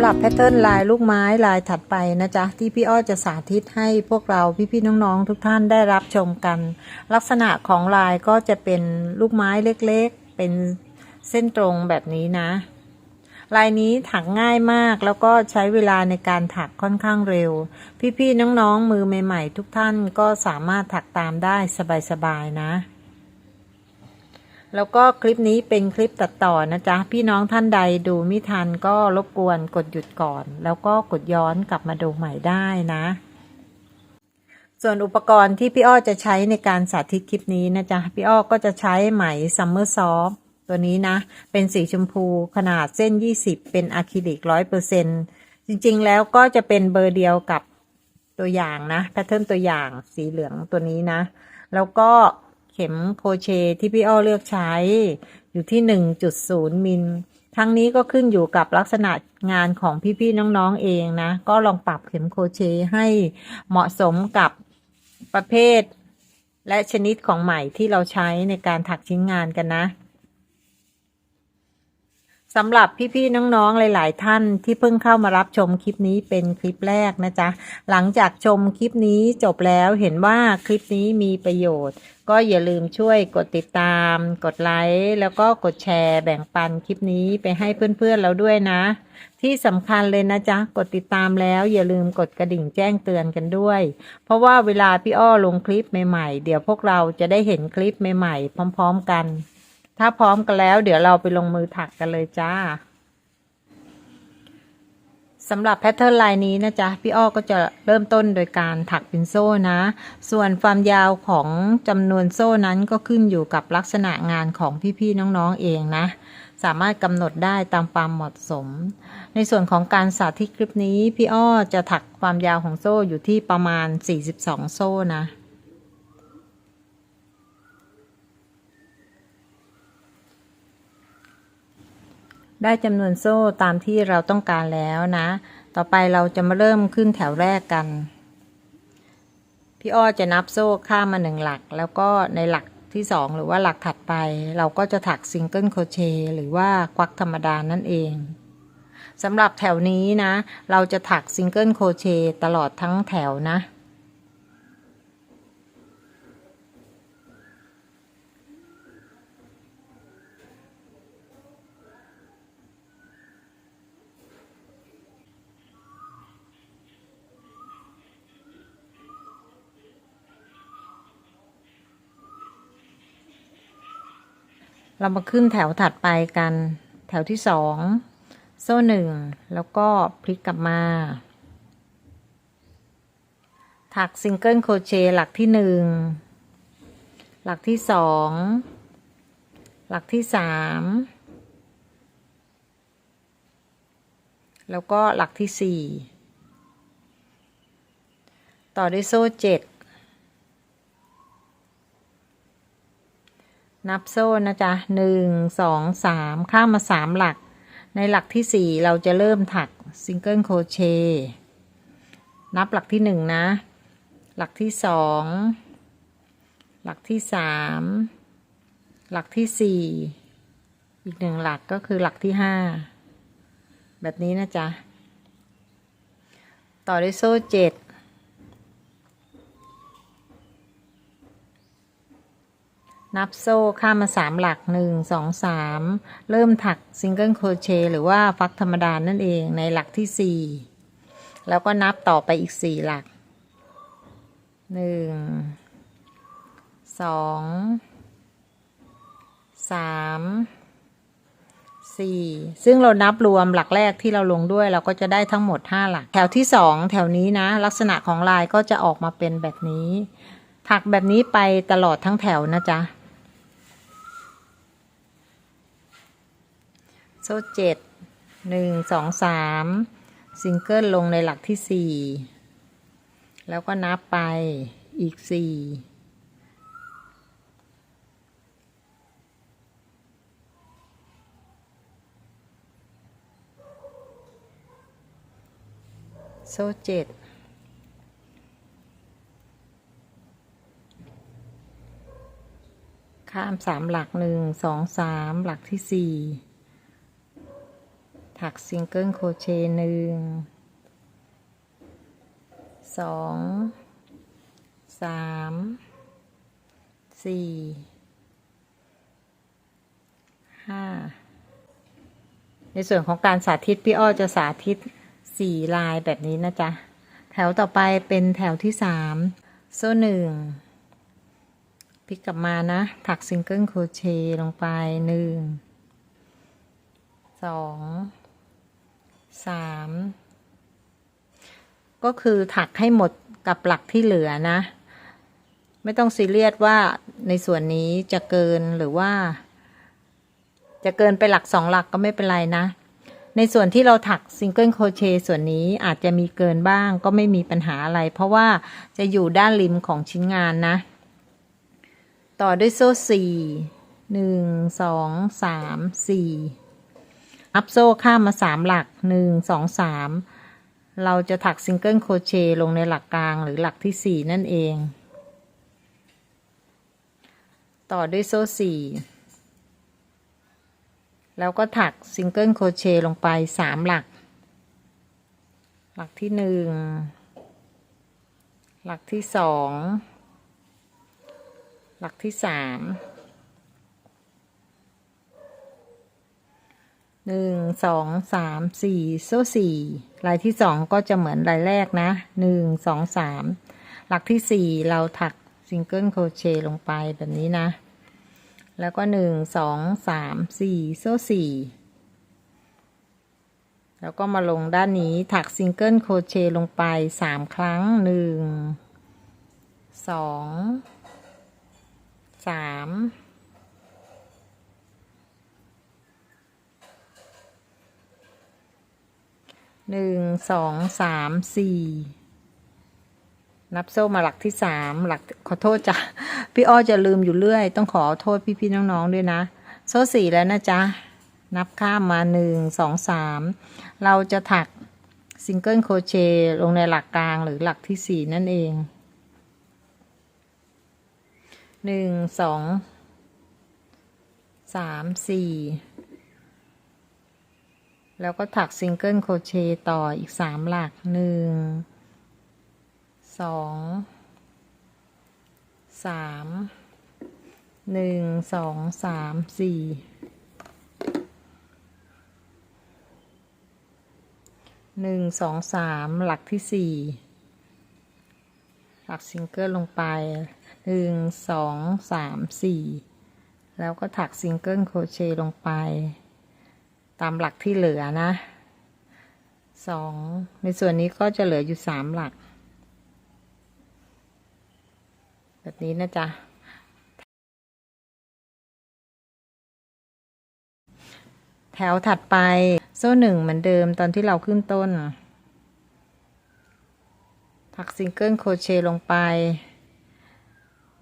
ำหรับแพทเทิร์นลายลูกไม้ลายถัดไปนะจ๊ะ ที่พี่อ้อจะสาธิตให้พวกเราพี่ๆน้องๆทุกท่านได้รับชมกัน ลักษณะของลายก็จะเป็นลูกไม้เล็กๆ เป็นเส้นตรงแบบนี้นะ ลายนี้ถักง่ายมากแล้วก็ใช้เวลาในการถักค่อนข้างเร็ว พี่ๆน้องๆมือใหม่ๆ ทุกท่านก็สามารถถักตามได้สบายๆนะ แล้วก็คลิปนี้เป็นคลิปตัดต่อนะจ๊ะ พี่น้องท่านใดดูไม่ทันก็รบกวนกดหยุดก่อน แล้วก็กดย้อนกลับมาดูใหม่ได้นะ ส่วนอุปกรณ์ที่พี่อ้อจะใช้ในการสาธิตคลิปนี้นะจ๊ะ พี่อ้อก็จะใช้ไหมซัมเมอร์ซอฟตัวนี้นะ เป็นสีชมพูขนาดเส้น 20 เป็นอะคริลิกร้อยเปอร์เซ็นจริงๆ แล้วก็จะเป็นเบอร์เดียวกับตัวอย่างนะแพทเทิร์นตัวอย่างสีเหลืองตัวนี้นะ แล้วก็ ข็มโครเชต์ที่พี่อ้อเลือกใช้ อยู่ที่ 1.0 มิล ทั้งนี้ก็ขึ้นอยู่กับลักษณะงานของพี่ๆน้องๆเองนะ ก็ลองปรับเข็มโครเชต์ให้เหมาะสมกับประเภท และชนิดของไหมที่เราใช้ในการถักชิ้นงานกันนะสำหรับพี่ๆน้องๆ หลาย ๆ ท่านที่เพิ่งเข้ามารับชมคลิปนี้เป็นคลิปแรกนะจ๊ะ หลังจากชมคลิปนี้จบแล้วเห็นว่าคลิปนี้มีประโยชน์ ก็อย่าลืมช่วยกดติดตาม กดไลค์ แล้วก็กดแชร์แบ่งปันคลิปนี้ไปให้เพื่อนๆเราด้วยนะ ที่สำคัญเลยนะจ๊ะ กดติดตามแล้วอย่าลืมกดกระดิ่งแจ้งเตือนกันด้วย เพราะว่าเวลาพี่อ้อลงคลิปใหม่ๆ เดี๋ยวพวกเราจะได้เห็นคลิปใหม่ๆ พร้อม ๆ กัน ถ้าพร้อมกันแล้ว เดี๋ยวเราไปลงมือถักกันเลยจ้า สำหรับแพทเทิร์นลายนี้นะจ๊ะ พี่อ้อก็จะเริ่มต้นโดยการถักเป็นโซ่นะ ส่วนความยาวของจำนวนโซ่นั้นก็ขึ้นอยู่กับลักษณะงานของพี่ๆน้องๆเองนะ สามารถกำหนดได้ตามความเหมาะสม ในส่วนของการสาธิตคลิปนี้ พี่อ้อจะถักความยาวของโซ่อยู่ที่ประมาณ 42 โซ่นะ ได้จำนวนโซ่ตามที่เราต้องการแล้วนะ ต่อไปเราจะมาเริ่มขึ้นแถวแรกกัน พี่อ้อจะนับโซ่ข้ามมาหนึ่งหลัก แล้วก็ในหลักที่สองหรือว่าหลักถัดไป เราก็จะถักซิงเกิลโครเชต์หรือว่าควักธรรมดานั่นเองสำหรับแถวนี้นะ เราจะถักซิงเกิลโครเชต์ตลอดทั้งแถวนะ เรามาขึ้นแถวถัดไปกัน แถวที่สองโซ่หนึ่งแล้วก็พลิกกลับมา ถักซิงเกิลโครเชต์หลักที่หนึ่งหลักที่สองหลักที่สามแล้วก็หลักที่สี่ต่อด้วยโซ่เจ็ด นับโซ่นะจ๊ะหนึ่งสองสามข้ามมาสามหลัก ในหลักที่สี่เราจะเริ่มถักซิงเกิลโครเชต์นับหลักที่หนึ่งนะ หลักที่สองหลักที่สามหลักที่สี่อีกหนึ่งหลักก็คือหลักที่ห้าแบบนี้นะจ๊ะ ต่อด้วยโซ่เจ็ด นับโซ่ข้ามมาสามหลักหนึ่งสองสามเริ่มถักซิงเกิลโครเชต์หรือว่าฟักธรรมดานั่นเองในหลักที่สี่แล้วก็นับต่อไปอีกสี่หลักหนึ่งสองสามสี่ซึ่งเรานับรวมหลักแรกที่เราลงด้วยเราก็จะได้ทั้งหมดห้าหลัก แถวที่สองแถวนี้นะ ลักษณะของลายก็จะออกมาเป็นแบบนี้ ถักแบบนี้ไปตลอดทั้งแถวนะจ๊ะ โซ่เจ็ดหนึ่งสองสามซิงเกิลลงในหลักที่สี่แล้วก็นับไปอีกสี่โซ่เจ็ดข้ามสามหลักหนึ่งสองสามหลักที่สี่ ถักซิงเกิลโครเชต์หนึ่งสองสามสี่ห้าในส่วนของการสาธิต พี่อ้อจะสาธิตสี่ลายแบบนี้นะจ๊ะ แถวต่อไปเป็นแถวที่สามโซ่หนึ่งพลิกกลับมานะ ถักซิงเกิลโครเชต์ลงไปหนึ่งสอง สามก็คือถักให้หมดกับหลักที่เหลือนะ ไม่ต้องซีเรียสว่าในส่วนนี้จะเกินหรือว่า จะเกินไปหลักสองหลักก็ไม่เป็นไรนะ ในส่วนที่เราถักซิงเกิลโครเชต์ส่วนนี้อาจจะมีเกินบ้างก็ไม่มีปัญหาอะไร เพราะว่าจะอยู่ด้านริมของชิ้นงานนะ ต่อด้วยโซ่สี่หนึ่งสองสามสี่ อัพโซ่ข้ามมาสามหลักหนึ่งสองสามเราจะถักซิงเกิลโครเชต์ลงในหลักกลางหรือหลักที่สี่นั่นเอง ต่อด้วยโซ่สี่แล้วก็ถักซิงเกิลโครเชต์ลงไปสามหลัก หลักที่หนึ่งหลักที่สองหลักที่สาม หนึ่งสองสามสี่โซ่สี่ลายที่สองก็จะเหมือนลายแรกนะหนึ่งสองสามหลักที่สี่เราถักซิงเกิลโครเชต์ลงไปแบบนี้นะ แล้วก็หนึ่งสองสามสี่โซ่สี่แล้วก็มาลงด้านนี้ถักซิงเกิลโครเชต์ลงไปสามครั้งหนึ่งสองสาม หนึ่งสองสามสี่นับโซ่มาหลักที่สามหลักขอโทษจ้ะพี่อ้อจะลืมอยู่เรื่อย ต้องขอโทษพี่ๆน้องๆด้วยนะ โซ่สี่แล้วนะจ๊ะ นับข้ามมาหนึ่งสองสามเราจะถักซิงเกิลโครเชต์ลงในหลักกลางหรือหลักที่สี่นั่นเองหนึ่งสองสามสี่ แล้วก็ถักซิงเกิลโครเชต์ต่ออีกสามหลักหนึ่งสองสามหนึ่งสองสามสี่หนึ่งสองสามหลักที่สี่หลักซิงเกิลลงไปหนึ่งสองสามสี่แล้วก็ถักซิงเกิลโครเชต์ลงไป ตามหลักที่เหลือนะสองในส่วนนี้ก็จะเหลืออยู่สามหลัก แบบนี้นะจ๊ะแถวถัดไปโซ่หนึ่งเหมือนเดิมตอนที่เราขึ้นต้น ถักซิงเกิลโครเชต์ลงไป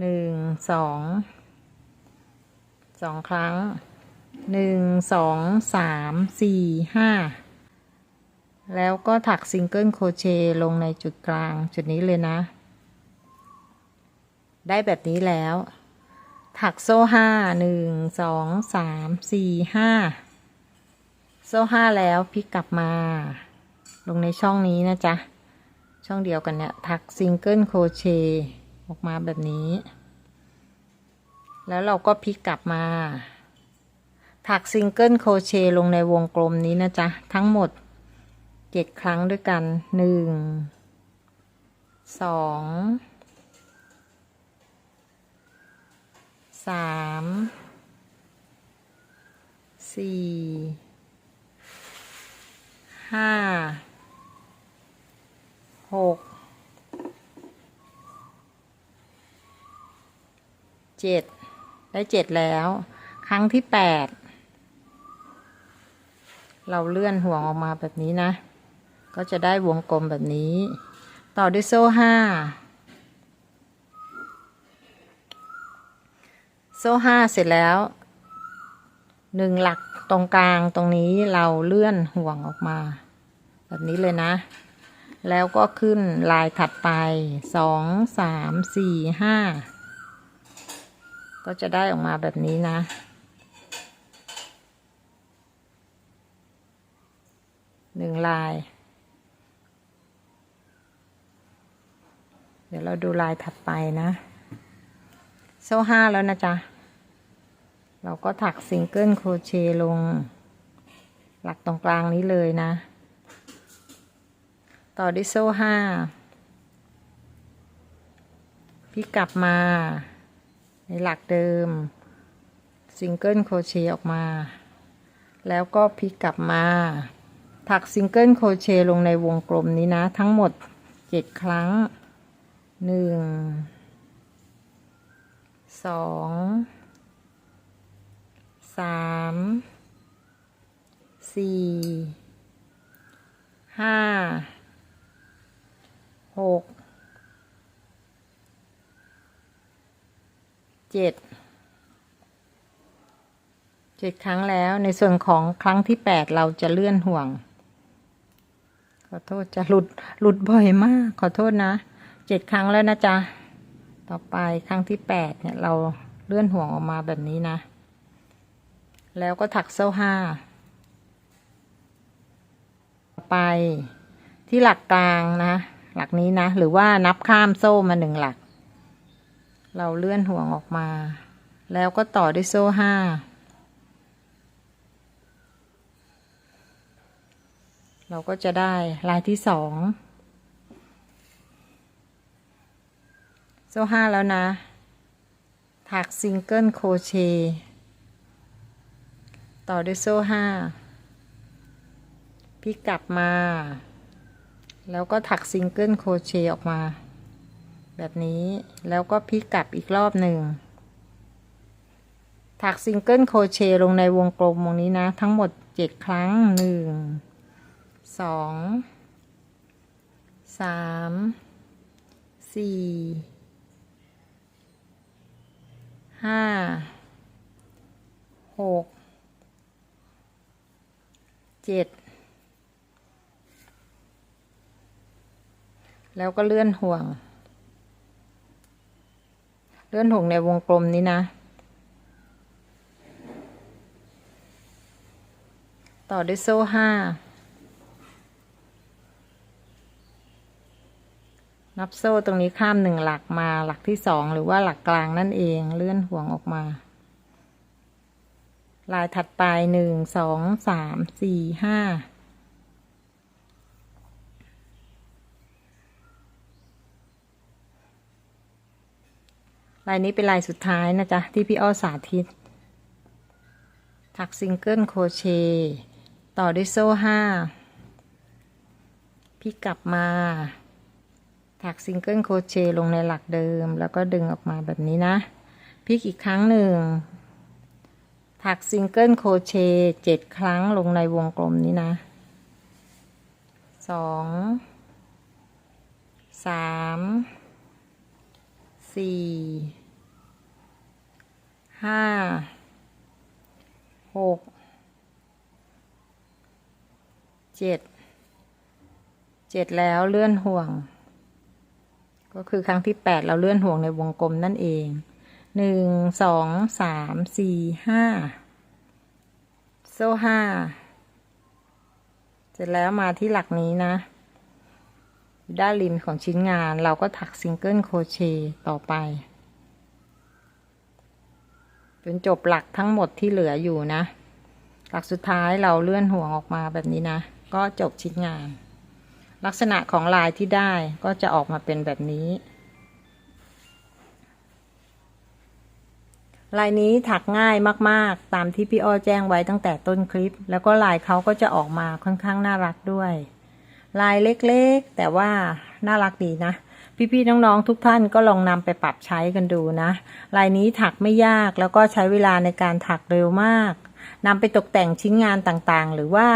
หนึ่งสองสองครั้ง หนึ่งสองสามสี่ห้าแล้วก็ถักซิงเกิลโครเชต์ลงในจุดกลางจุดนี้เลยนะ ได้แบบนี้แล้ว ถักโซ่ห้าหนึ่งสองสามสี่ห้าโซ่ห้าแล้วพลิกกลับมา ลงในช่องนี้นะจ๊ะ ช่องเดียวกันเนี่ย ถักซิงเกิลโครเชต์ออกมาแบบนี้ แล้วเราก็พลิกกลับมา ถักซิงเกิลโครเชต์ลงในวงกลมนี้นะจ๊ะ ทั้งหมดเจ็ดครั้งด้วยกันหนึ่งสองสามสี่ห้าหกเจ็ดได้เจ็ดแล้ว ครั้งที่แปด เราเลื่อนห่วงออกมาแบบนี้นะ ก็จะได้วงกลมแบบนี้ ต่อด้วยโซ่ห้าโซ่ห้าเสร็จแล้วหนึ่งหลักตรงกลางตรงนี้เราเลื่อนห่วงออกมา แบบนี้เลยนะ แล้วก็ขึ้นลายถัดไปสองสามสี่ห้าก็จะได้ออกมาแบบนี้นะ หนึ่งลาย เดี๋ยวเราดูลายถัดไปนะ โซ่ห้าแล้วนะจ๊ะ เราก็ถักซิงเกิลโครเชต์ลง หลักตรงกลางนี้เลยนะ ต่อด้วยโซ่ห้าพี่กลับมา ในหลักเดิมซิงเกิลโครเชต์ออกมา แล้วก็พลิกกลับมา ถักซิงเกิลโครเชต์ลงในวงกลมนี้นะ ทั้งหมดเจ็ดครั้งหนึ่งสองสามสี่ห้าหกเจ็ดเจ็ดครั้งแล้วในส่วนของครั้งที่แปดเราจะเลื่อนห่วง อโทษจะหลุดหลุดบ่อยมาก ขอโทษนะเจ็ดครั้งแล้วนะจ๊ะ ต่อไปครั้งที่แปดเนี่ย เราเลื่อนห่วงออกมาแบบนี้นะ แล้วก็ถักโซ่ห้าไปที่หลักกลางนะ หลักนี้นะ หรือว่านับข้ามโซ่มาหนึ่งหลัก เราเลื่อนห่วงออกมา แล้วก็ต่อด้วยโซ่ห้า เราก็จะได้ลายที่สอง โซ่ห้าแล้วนะ ถักซิงเกิลโครเชต์ต่อด้วยโซ่ห้าพี่กลับมา แล้วก็ถักซิงเกิลโครเชต์ออกมา แบบนี้แล้วก็พลิกกลับอีกรอบหนึ่ง ถักซิงเกิลโครเชต์ลงในวงกลมวงนี้นะ ทั้งหมดเจ็ดครั้งหนึ่ง สองสามสี่ห้าหกเจ็ดแล้วก็เลื่อนห่วง เลื่อนห่วงในวงกลมนี้นะ ต่อด้วยโซ่ห้า นับโซ่ตรงนี้ข้ามหนึ่งหลักมาหลักที่สองหรือว่าหลักกลางนั่นเองเลื่อนห่วงออกมา ลายถัดไปหนึ่งสองสามสี่ห้าลายนี้เป็นลายสุดท้ายนะจ๊ะ ที่พี่อ้อสาธิต ถักซิงเกิลโครเชต์ต่อด้วยโซ่ห้าพี่กลับมา ถักซิงเกิลโครเชต์ลงในหลักเดิม แล้วก็ดึงออกมาแบบนี้นะพลิกอีกครั้งหนึ่ง ถักซิงเกิลโครเชต์เจ็ดครั้งลงในวงกลมนี้นะสองสามสี่ห้าหกเจ็ดเจ็ดแล้วเลื่อนห่วง ก็คือครั้งที่แปดเราเลื่อนห่วงในวงกลมนั่นเองหนึ่งสองสามสี่ห้าโซ่ห้าเสร็จแล้วมาที่หลักนี้นะ ด้านริมของชิ้นงานเราก็ถักซิงเกิลโครเชต์ต่อไป จนจบหลักทั้งหมดที่เหลืออยู่นะ หลักสุดท้ายเราเลื่อนห่วงออกมาแบบนี้นะ ก็จบชิ้นงาน ลักษณะของลายที่ได้ก็จะออกมาเป็นแบบนี้ ลายนี้ถักง่ายมากๆ ตามที่พี่อ้อแจ้งไว้ตั้งแต่ต้นคลิป แล้วก็ลายเขาก็จะออกมาค่อนข้างน่ารักด้วย ลายเล็กๆ แต่ว่าน่ารักดีนะ พี่ๆ น้องๆ ทุกท่านก็ลองนำไปปรับใช้กันดูนะ ลายนี้ถักไม่ยากแล้วก็ใช้เวลาในการถักเร็วมากนำไปตกแต่งชิ้นงานต่างๆ หรือว่า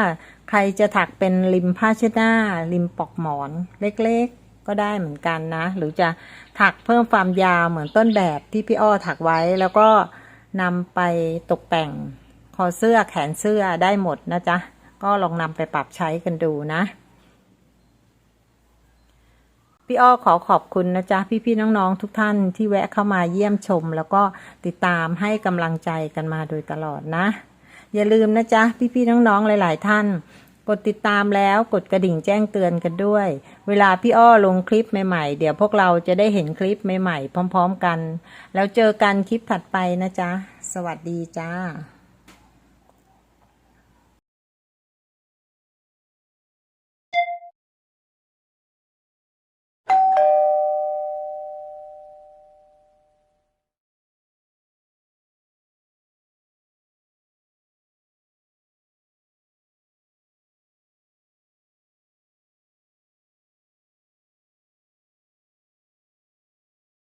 ใครจะถักเป็นริมผ้าเช็ดหน้า ริมปอกหมอนเล็กๆ ก็ได้เหมือนกันนะ หรือจะถักเพิ่มความยาวเหมือนต้นแบบที่พี่อ้อถักไว้ แล้วก็นำไปตกแต่งคอเสื้อแขนเสื้อได้หมดนะจ๊ะ ก็ลองนำไปปรับใช้กันดูนะ พี่อ้อขอขอบคุณนะจ๊ะ พี่ๆน้องๆทุกท่านที่แวะเข้ามาเยี่ยมชม แล้วก็ติดตามให้กำลังใจกันมาโดยตลอดนะ อย่าลืมนะจ๊ะ พี่ๆน้องๆหลาย ๆ ท่าน กดติดตามแล้วกดกระดิ่งแจ้งเตือนกันด้วย เวลาพี่อ้อลงคลิปใหม่ๆ เดี๋ยวพวกเราจะได้เห็นคลิปใหม่ๆ พร้อม ๆ กัน แล้วเจอกันคลิปถัดไปนะจ๊ะ สวัสดีจ้า